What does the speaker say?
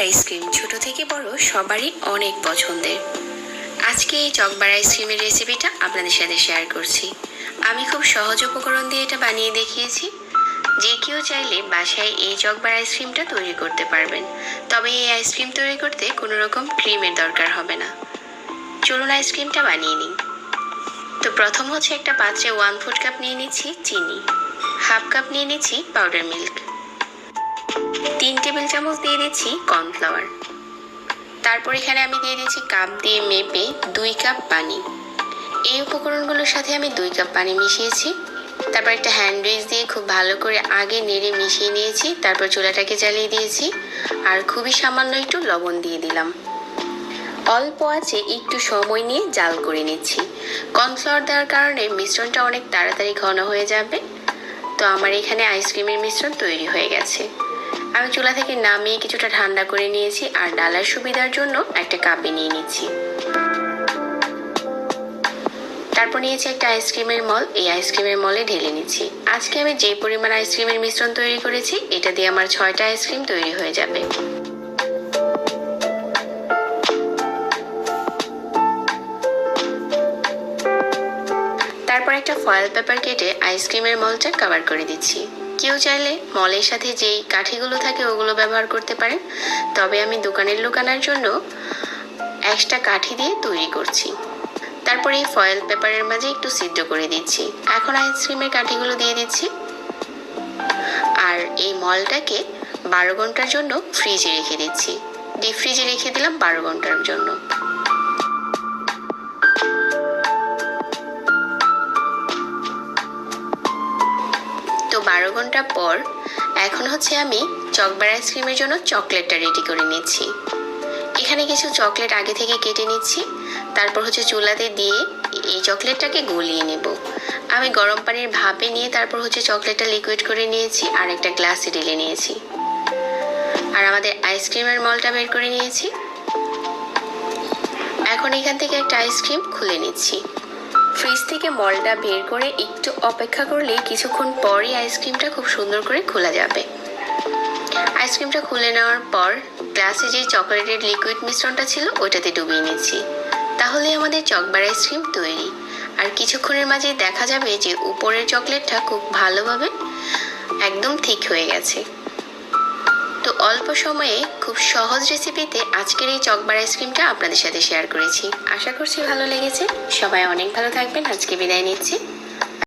Ice cream ছোট থেকে বড় সবারই অনেক পছন্দের। আজকে এই চকবার আইসক্রিমের রেসিপিটা আপনাদের সাথে শেয়ার করছি। আমি খুব সহজ উপকরণ দিয়ে এটা বানিয়ে দেখিয়েছি। যে কেউ চাইলে বাসায় এই চকবার আইসক্রিমটা তৈরি করতে পারবেন। তবে এই আইসক্রিম তৈরি করতে কোনো রকম ক্রিমের দরকার হবে না। চলুন আইসক্রিমটা বানিয়ে নিই। তো প্রথম হচ্ছে একটা পাত্রে ওয়ান ফুড কাপ নিয়ে নিচ্ছি চিনি। হাফ কাপ নিয়ে নিচ্ছি পাউডার মিল্ক। তিন টেবিল চামচ দিয়ে দিচ্ছি কর্নফ্লাওয়ার। তারপর এখানে আমি দিয়ে দিচ্ছি কাপ দিয়ে মেপে দুই কাপ পানি। এই উপকরণগুলোর সাথে আমি দুই কাপ পানি মিশিয়েছি। তারপর একটা হ্যান্ড উইচ দিয়ে খুব ভালো করে আগে নেড়ে মিশিয়ে নিয়েছি। তারপর চুলাটাকে জ্বালিয়ে দিয়েছি। আর খুবই সামান্য একটু লবণ দিয়ে দিলাম। অল্প আছে, একটু সময় নিয়ে জাল করে নিচ্ছি। কর্নফ্লাওয়ার দেওয়ার কারণে মিশ্রণটা অনেক তাড়াতাড়ি ঘন হয়ে যাবে। তো আমার এখানে আইসক্রিমের মিশ্রণ তৈরি হয়ে গেছে। আমি চুলা থেকে নামিয়ে কিছুটা ঠান্ডা করে নিয়েছি আর ডালার সুবিধার জন্য একটা কাপে নিয়ে নিচ্ছি। তারপর নিয়েছি একটা আইসক্রিমের মল। এই আইসক্রিমের মলে ঢেলে নিচ্ছি। আজকে আমি যে পরিমাণ আইসক্রিমের মিশ্রণ তৈরি করেছি, এটা দিয়ে আমার ছয়টা আইসক্রিম তৈরি হয়ে যাবে। তারপর একটা ফয়েল পেপার কেটে আইসক্রিমের মলটা কভার করে দিচ্ছি। কেউ চাইলে মলের সাথে যেই কাঠিগুলো থাকে ওগুলো ব্যবহার করতে পারেন। তবে আমি দোকানের লোক আনার জন্য একটা কাঠি দিয়ে তৈরি করছি। তারপরে এই ফয়েল পেপারের মাঝে একটু সিদ্ধ করে দিচ্ছি। এখন আইসক্রিমের কাঠিগুলো দিয়ে দিচ্ছি। আর এই মলটাকে বারো ঘণ্টার জন্য ফ্রিজে রেখে দিচ্ছি। ডিপ ফ্রিজে রেখে দিলাম বারো ঘণ্টার জন্য। বারো ঘণ্টা পর এখন হচ্ছে আমি চকবার আইসক্রিমের জন্য চকলেটটা রেডি করে নিচ্ছি। এখানে কিছু চকলেট আগে থেকে কেটে নিচ্ছি। তারপর হচ্ছে চুলাতে দিয়ে এই চকলেটটাকে গলিয়ে নেব। আমি গরম পানির ভাপে নিয়ে তারপর হচ্ছে চকলেটটা লিকুইড করে নিয়েছি আর একটা গ্লাসে ঢেলে নিয়েছি। আর আমাদের আইসক্রিমের মলটা বের করে নিয়েছি। এখন এখান থেকে একটা আইসক্রিম খুলে নিচ্ছি। থেকে মলটা বের করে একটু অপেক্ষা করলে কিছুক্ষণ পরই আইসক্রিমটা খুব সুন্দর করে খোলা যাবে। আইসক্রিমটা খুলে নেওয়ার পর গ্লাসে যে চকলেটের লিকুইড মিশ্রণটা ছিল, ওইটাতে ডুবিয়ে নিচ্ছি। তাহলে আমাদের চকবার আইসক্রিম তৈরি। আর কিছুক্ষণের মাঝে দেখা যাবে যে উপরের চকলেটটা খুব ভালোভাবে একদম ঠিক হয়ে গেছে। অল্প সময়ে খুব সহজ রেসিপিতে আজকের এই চকবার আইসক্রিমটা আপনাদের সাথে শেয়ার করেছি। আশা করছি ভালো লেগেছে। সবাই অনেক ভালো থাকবেন। আজকে বিদায় নিচ্ছি।